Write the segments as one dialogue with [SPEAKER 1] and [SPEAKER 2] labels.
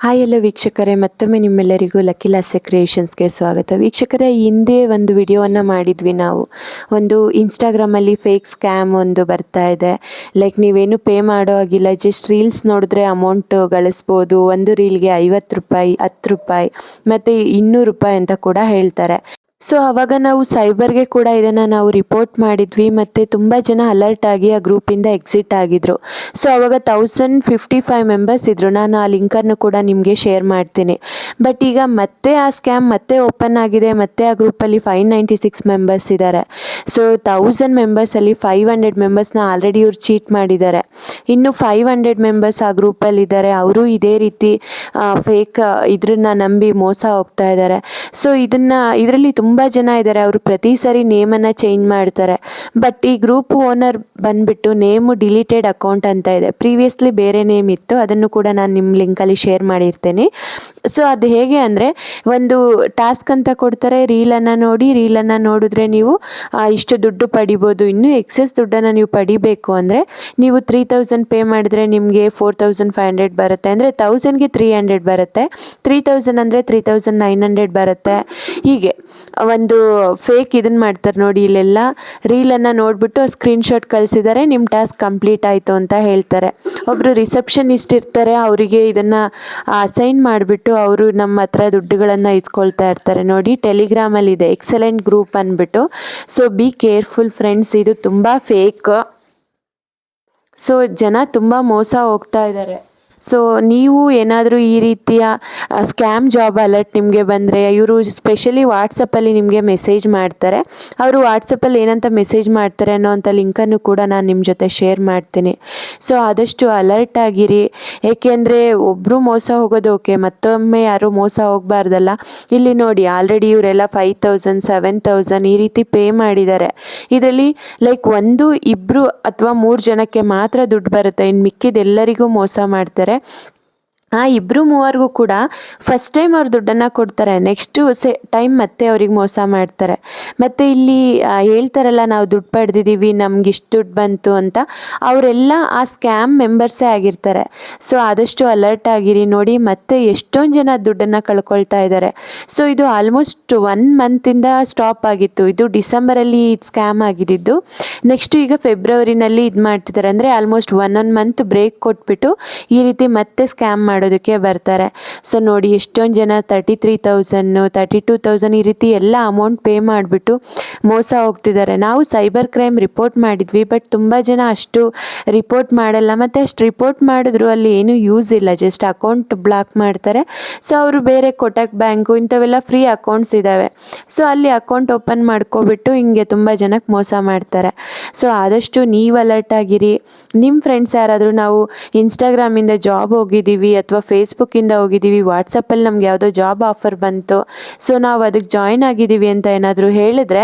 [SPEAKER 1] Hi ಎಲ್ಲ ವೀಕ್ಷಕರೇ, ಮತ್ತೊಮ್ಮೆ ನಿಮ್ಮೆಲ್ಲರಿಗೂ ಲಕ್ಕಿ ಲಾಸ್ಯ ಕ್ರಿಯೇಷನ್ಸ್ಗೆ ಸ್ವಾಗತ. ವೀಕ್ಷಕರೇ, ಹಿಂದೆ ಒಂದು ವಿಡಿಯೋವನ್ನು ಮಾಡಿದ್ವಿ ನಾವು. ಒಂದು ಇನ್ಸ್ಟಾಗ್ರಾಮಲ್ಲಿ ಫೇಕ್ ಸ್ಕ್ಯಾಮ್ ಒಂದು ಬರ್ತಾ ಇದೆ. ಲೈಕ್ ನೀವೇನು ಪೇ ಮಾಡೋ ಆಗಿಲ್ಲ ಜಸ್ಟ್ ರೀಲ್ಸ್ ನೋಡಿದ್ರೆ ಅಮೌಂಟ್ ಗಳಿಸ್ಬೋದು. ಒಂದು ರೀಲ್ಗೆ ಐವತ್ತು ರೂಪಾಯಿ, ಹತ್ತು ರೂಪಾಯಿ, ಮತ್ತು ಇನ್ನೂರು ರೂಪಾಯಿ ಅಂತ ಕೂಡ ಹೇಳ್ತಾರೆ. ಸೊ ಅವಾಗ ನಾವು ಸೈಬರ್ಗೆ ಕೂಡ ಇದನ್ನು ನಾವು ರಿಪೋರ್ಟ್ ಮಾಡಿದ್ವಿ ಮತ್ತು ತುಂಬ ಜನ ಅಲರ್ಟ್ ಆಗಿ ಆ ಗ್ರೂಪಿಂದ ಎಕ್ಸಿಟ್ ಆಗಿದ್ರು. ಸೊ ಅವಾಗ ತೌಸಂಡ್ ಫಿಫ್ಟಿ ಫೈವ್ ಮೆಂಬರ್ಸ್ ಇದ್ದರು ನಾನು ಆ ಲಿಂಕನ್ನು ಕೂಡ ನಿಮಗೆ ಶೇರ್ ಮಾಡ್ತೀನಿ. ಬಟ್ ಈಗ ಮತ್ತೆ ಆ ಸ್ಕ್ಯಾಮ್ ಮತ್ತೆ ಓಪನ್ ಆಗಿದೆ. ಮತ್ತೆ ಆ ಗ್ರೂಪಲ್ಲಿ ಫೈವ್ ನೈಂಟಿ ಸಿಕ್ಸ್ ಮೆಂಬರ್ಸ್ ಇದ್ದಾರೆ ಸೊ ತೌಸಂಡ್ ಮೆಂಬರ್ಸಲ್ಲಿ ಫೈವ್ ಹಂಡ್ರೆಡ್ ಮೆಂಬರ್ಸ್ನ ಆಲ್ರೆಡಿ ಇವ್ರು ಚೀಟ್ ಮಾಡಿದ್ದಾರೆ. ಇನ್ನು ಫೈವ್ ಹಂಡ್ರೆಡ್ ಮೆಂಬರ್ಸ್ ಆ ಗ್ರೂಪಲ್ಲಿ ಇದ್ದಾರೆ ಅವರು ಇದೇ ರೀತಿ ಫೇಕ್ ಇದ್ರನ್ನ ನಂಬಿ ಮೋಸ ಹೋಗ್ತಾ ಇದ್ದಾರೆ ಸೊ ಇದನ್ನು, ಇದರಲ್ಲಿ ತುಂಬ ಜನ ಇದ್ದಾರೆ ಅವರು ಪ್ರತಿ ಸರಿ ನೇಮನ್ನು ಚೇಂಜ್ ಮಾಡ್ತಾರೆ. ಬಟ್ ಈ ಗ್ರೂಪ್ ಓನರ್ ಬಂದುಬಿಟ್ಟು ನೇಮು ಡಿಲೀಟೆಡ್ ಅಕೌಂಟ್ ಅಂತ ಇದೆ. ಪ್ರೀವಿಯಸ್ಲಿ ಬೇರೆ ನೇಮ್ ಇತ್ತು. ಅದನ್ನು ಕೂಡ ನಾನು ನಿಮ್ಮ ಲಿಂಕಲ್ಲಿ ಶೇರ್ ಮಾಡಿರ್ತೇನೆ. ಸೊ ಅದು ಹೇಗೆ ಅಂದರೆ, ಒಂದು ಟಾಸ್ಕ್ ಅಂತ ಕೊಡ್ತಾರೆ. ರೀಲನ್ನು ನೋಡಿ ರೀಲನ್ನು ನೋಡಿದ್ರೆ ನೀವು ಇಷ್ಟು ದುಡ್ಡು ಪಡಿಬೋದು. ಇನ್ನೂ ಎಕ್ಸೆಸ್ ದುಡ್ಡನ್ನು ನೀವು ಪಡಿಬೇಕು ಅಂದರೆ, ನೀವು ತ್ರೀ ತೌಸಂಡ್ ಪೇ ಮಾಡಿದ್ರೆ ನಿಮಗೆ ಫೋರ್ ತೌಸಂಡ್ ಫೈವ್ ಹಂಡ್ರೆಡ್ ಬರುತ್ತೆ. ಅಂದರೆ ತೌಸಂಡ್ಗೆ ತ್ರೀ ಹಂಡ್ರೆಡ್ ಬರುತ್ತೆ. ತ್ರೀ ತೌಸಂಡ್ ಅಂದರೆ ತ್ರೀ ತೌಸಂಡ್ ನೈನ್ ಹಂಡ್ರೆಡ್ ಬರುತ್ತೆ. ಹೀಗೆ. ಒಂದು ಫೇಕ್ ಇದನ್ನ ಮಾಡ್ತಾರೆ ನೋಡಿ ಇಲ್ಲೆಲ್ಲ. ರೀಲನ್ನು ನೋಡಿಬಿಟ್ಟು ಸ್ಕ್ರೀನ್ಶಾಟ್ ಕಳಿಸಿದ್ದಾರೆ ನಿಮ್ಮ ಟಾಸ್ಕ್ ಕಂಪ್ಲೀಟ್ ಆಯಿತು ಅಂತ ಹೇಳ್ತಾರೆ. ಒಬ್ಬರು ರಿಸೆಪ್ಷನಿಸ್ಟ್ ಇರ್ತಾರೆ, ಅವರಿಗೆ ಇದನ್ನು ಅಸೈನ್ ಮಾಡಿಬಿಟ್ಟು ಅವರು ನಮ್ಮ ಹತ್ರ ದುಡ್ಡುಗಳನ್ನು ಇಸ್ಕೊಳ್ತಾ ಇರ್ತಾರೆ. ನೋಡಿ ಟೆಲಿಗ್ರಾಮಲ್ಲಿದೆ ಎಕ್ಸಲೆಂಟ್ ಗ್ರೂಪ್ ಅಂದ್ಬಿಟ್ಟು ಸೊ ಬಿ ಕೇರ್ಫುಲ್ ಫ್ರೆಂಡ್ಸ್ ಇದು ತುಂಬ ಫೇಕ್ ಸೊ ಜನ ತುಂಬ ಮೋಸ ಹೋಗ್ತಾ ಇದ್ದಾರೆ ಸೊ ನೀವು ಏನಾದರೂ ಈ ರೀತಿಯ ಸ್ಕ್ಯಾಮ್ ಜಾಬ್ ಅಲರ್ಟ್ ನಿಮಗೆ ಬಂದರೆ, ಇವರು ಸ್ಪೆಷಲಿ ವಾಟ್ಸಪ್ಪಲ್ಲಿ ನಿಮಗೆ ಮೆಸೇಜ್ ಮಾಡ್ತಾರೆ. ಅವರು ವಾಟ್ಸಪ್ಪಲ್ಲಿ ಏನಂತ ಮೆಸೇಜ್ ಮಾಡ್ತಾರೆ ಅನ್ನೋವಂಥ ಲಿಂಕನ್ನು ಕೂಡ ನಾನು ನಿಮ್ಮ ಜೊತೆ ಶೇರ್ ಮಾಡ್ತೀನಿ. ಸೊ ಆದಷ್ಟು ಅಲರ್ಟ್ ಆಗಿರಿ. ಏಕೆಂದರೆ ಒಬ್ಬರು ಮೋಸ ಹೋಗೋದು ಓಕೆ ಮತ್ತೊಮ್ಮೆ ಯಾರೂ ಮೋಸ ಹೋಗಬಾರ್ದಲ್ಲ. ಇಲ್ಲಿ ನೋಡಿ ಆಲ್ರೆಡಿ ಇವರೆಲ್ಲ ಫೈವ್ ತೌಸಂಡ್ ಸೆವೆನ್ ತೌಸಂಡ್ ಈ ರೀತಿ ಪೇ ಮಾಡಿದ್ದಾರೆ. ಇದರಲ್ಲಿ ಲೈಕ್ ಒಂದು ಇಬ್ಬರು ಅಥವಾ ಮೂರು ಜನಕ್ಕೆ ಮಾತ್ರ ದುಡ್ಡು ಬರುತ್ತೆ. ಇನ್ನು ಮಿಕ್ಕಿದೆಲ್ಲರಿಗೂ ಮೋಸ ಮಾಡ್ತಾರೆ. vedere ಆ ಇಬ್ಬರು ಮೂವರಿಗೂ ಕೂಡ ಫಸ್ಟ್ ಟೈಮ್ ಅವ್ರು ದುಡ್ಡನ್ನು ಕೊಡ್ತಾರೆ. ನೆಕ್ಸ್ಟು ಸೆ ಟೈಮ್ ಮತ್ತೆ ಅವ್ರಿಗೆ ಮೋಸ ಮಾಡ್ತಾರೆ. ಮತ್ತು ಇಲ್ಲಿ ಹೇಳ್ತಾರಲ್ಲ, ನಾವು ದುಡ್ಡು ಪಡೆದಿದ್ದೀವಿ ನಮ್ಗೆ ಇಷ್ಟು ದುಡ್ಡು ಬಂತು ಅಂತ. ಅವರೆಲ್ಲ ಆ ಸ್ಕ್ಯಾಮ್ ಮೆಂಬರ್ಸೇ ಆಗಿರ್ತಾರೆ. ಸೊ ಆದಷ್ಟು ಅಲರ್ಟ್ ಆಗಿರಿ. ನೋಡಿ, ಮತ್ತೆ ಎಷ್ಟೊಂದು ಜನ ದುಡ್ಡನ್ನು ಕಳ್ಕೊಳ್ತಾ ಇದ್ದಾರೆ ಸೊ ಇದು ಆಲ್ಮೋಸ್ಟ್ ಒನ್ ಮಂತಿಂದ ಸ್ಟಾಪ್ ಆಗಿತ್ತು. ಇದು ಡಿಸೆಂಬರಲ್ಲಿ ಸ್ಕ್ಯಾಮ್ ಆಗಿದ್ದು. ನೆಕ್ಸ್ಟ್ ಈಗ ಫೆಬ್ರವರಿನಲ್ಲಿ ಇದು ಮಾಡ್ತಿದ್ದಾರೆ ಅಂದರೆ almost one one month break ಕೊಟ್ಬಿಟ್ಟು ಈ ರೀತಿ ಮತ್ತೆ ಸ್ಕ್ಯಾಮ್ ಮಾಡೋದಕ್ಕೆ ಬರ್ತಾರೆ. ಸೊ ನೋಡಿ, ಎಷ್ಟೊಂದು ಜನ thirty three thousand thirty two thousand ಈ ರೀತಿ ಎಲ್ಲ ಅಮೌಂಟ್ ಪೇ ಮಾಡಿಬಿಟ್ಟು ಮೋಸ ಹೋಗ್ತಿದ್ದಾರೆ. ನಾವು ಸೈಬರ್ ಕ್ರೈಮ್ ರಿಪೋರ್ಟ್ ಮಾಡಿದ್ವಿ ಬಟ್ ತುಂಬ ಜನ ಅಷ್ಟು ರಿಪೋರ್ಟ್ ಮಾಡಲ್ಲ. ಮತ್ತು ಅಷ್ಟು ರಿಪೋರ್ಟ್ ಮಾಡಿದ್ರು ಅಲ್ಲಿ ಏನೂ ಯೂಸ್ ಇಲ್ಲ ಜಸ್ಟ್ ಅಕೌಂಟ್ ಬ್ಲಾಕ್ ಮಾಡ್ತಾರೆ. ಸೊ ಅವರು ಬೇರೆ ಕೊಟಕ್ ಬ್ಯಾಂಕು ಇಂಥವೆಲ್ಲ ಫ್ರೀ ಅಕೌಂಟ್ಸ್ ಇದ್ದಾವೆ ಸೊ ಅಲ್ಲಿ ಅಕೌಂಟ್ ಓಪನ್ ಮಾಡ್ಕೊಬಿಟ್ಟು ಹಿಂಗೆ ತುಂಬ ಜನಕ್ಕೆ ಮೋಸ ಮಾಡ್ತಾರೆ. ಸೊ ಆದಷ್ಟು ನೀವು ಅಲರ್ಟ್ ಆಗಿರಿ. ನಿಮ್ಮ ಫ್ರೆಂಡ್ಸ್ ಯಾರಾದರೂ ನಾವು ಇನ್ಸ್ಟಾಗ್ರಾಮಿಂದ ಜಾಬ್ ಹೋಗಿದ್ದೀವಿ ಅಥವಾ ಫೇಸ್ಬುಕ್ಕಿಂದ ಹೋಗಿದ್ದೀವಿ ವಾಟ್ಸಪ್ಪಲ್ಲಿ ನಮ್ಗೆ ಯಾವುದೋ ಜಾಬ್ ಆಫರ್ ಬಂತು ಸೊ ನಾವು ಅದಕ್ಕೆ ಜಾಯಿನ್ ಆಗಿದ್ದೀವಿ ಅಂತ ಏನಾದರೂ ಹೇಳಿದ್ರೆ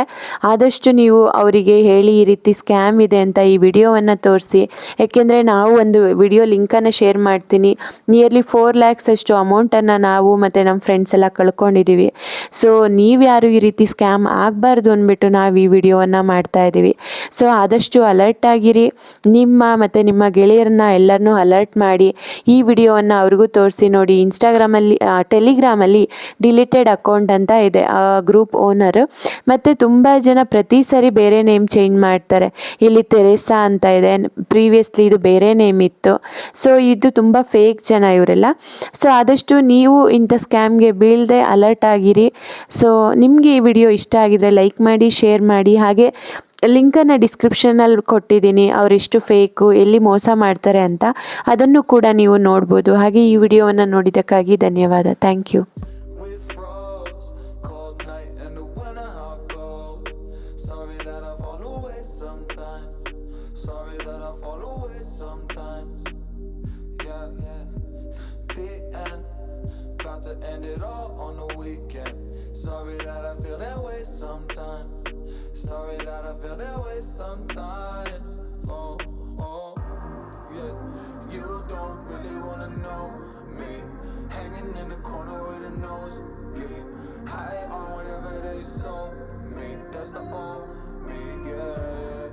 [SPEAKER 1] ಆದಷ್ಟು ನೀವು ಅವರಿಗೆ ಹೇಳಿ ಈ ರೀತಿ ಸ್ಕ್ಯಾಮ್ ಇದೆ ಅಂತ ಈ ವಿಡಿಯೋವನ್ನು ತೋರಿಸಿ. ಏಕೆಂದರೆ ನಾವು ಒಂದು ವಿಡಿಯೋ ಲಿಂಕನ್ನು ಶೇರ್ ಮಾಡ್ತೀನಿ. ನಿಯರ್ಲಿ ಫೋರ್ ಲ್ಯಾಕ್ಸ್ ಅಷ್ಟು ಅಮೌಂಟನ್ನು ನಾವು ಮತ್ತು ನಮ್ಮ ಫ್ರೆಂಡ್ಸ್ ಎಲ್ಲ ಕಳ್ಕೊಂಡಿದ್ದೀವಿ. ಸೊ ನೀವು ಯಾರು ಈ ರೀತಿ ಸ್ಕ್ಯಾಮ್ ಆಗಬಾರ್ದು ಅಂದ್ಬಿಟ್ಟು ನಾವು ಈ ವಿಡಿಯೋವನ್ನು ಮಾಡ್ತಾ ಇದ್ದೀವಿ. ಸೊ ಆದಷ್ಟು ಅಲರ್ಟ್ ಆಗಿರಿ. ನಿಮ್ಮ ಮತ್ತು ನಿಮ್ಮ ಗೆಳೆಯರನ್ನ ಎಲ್ಲರನ್ನೂ ಅಲರ್ಟ್ ಮಾಡಿ ಈ ವಿಡಿಯೋವನ್ನು ಅವ್ರಿಗೂ ತೋರಿಸಿ ನೋಡಿ. ಇನ್ಸ್ಟಾಗ್ರಾಮಲ್ಲಿ ಟೆಲಿಗ್ರಾಮಲ್ಲಿ ಡಿಲೀಟೆಡ್ ಅಕೌಂಟ್ ಅಂತ ಇದೆ, ಆ ಗ್ರೂಪ್ ಓನರ್ ಮತ್ತು ತುಂಬ ಜನ ಪ್ರತಿ ಸರಿ ಬೇರೆ ನೇಮ್ ಚೇಂಜ್ ಮಾಡ್ತಾರೆ. ಇಲ್ಲಿ ತೆರೆಸಾ ಅಂತ ಇದೆ ಪ್ರೀವಿಯಸ್ಲಿ ಇದು ಬೇರೆ ನೇಮ್ ಇತ್ತು. ಸೊ ಇದು ತುಂಬ ಫೇಕ್ ಜನ ಇವರೆಲ್ಲ. ಸೊ ಆದಷ್ಟು ನೀವು ಇಂಥ ಸ್ಕ್ಯಾಮ್ಗೆ ಬೀಳದೆ ಅಲರ್ಟ್ ಆಗಿರಿ. ಸೊ ನಿಮಗೆ ಈ ವಿಡಿಯೋ ಇಷ್ಟ ಆಗಿದ್ರೆ ಲೈಕ್ ಮಾಡಿ ಶೇರ್ ಮಾಡಿ. ಹಾಗೆ ಲಿಂಕನ್ನು ಡಿಸ್ಕ್ರಿಪ್ಷನಲ್ಲಿ ಕೊಟ್ಟಿದ್ದೀನಿ ಅವ್ರು ಎಷ್ಟು ಫೇಕು, ಎಲ್ಲಿ ಮೋಸ ಮಾಡ್ತಾರೆ ಅಂತ ಅದನ್ನು ಕೂಡ ನೀವು ನೋಡ್ಬೋದು. ಹಾಗೆ ಈ ವಿಡಿಯೋವನ್ನು ನೋಡಿದ್ದಕ್ಕಾಗಿ ಧನ್ಯವಾದ. Thank you.
[SPEAKER 2] Sorry that I feel that way sometimes. sorry that I feel that way sometimes. Oh, oh, yeah. You don't really wanna know me. Hanging in the corner with a nose, yeah. High on whatever they sold me. That's the old me, yeah.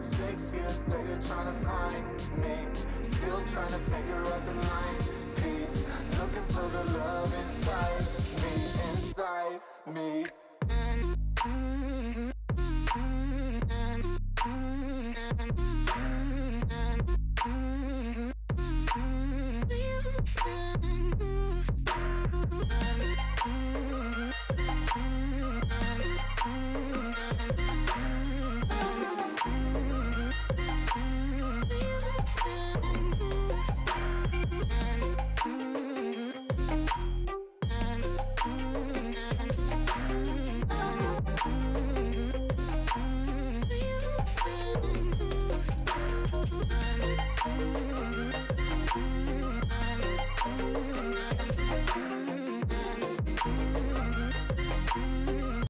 [SPEAKER 2] Six years later, trying to find me. Still trying to figure out the line piece. Looking for the love inside me, inside me. Thank you.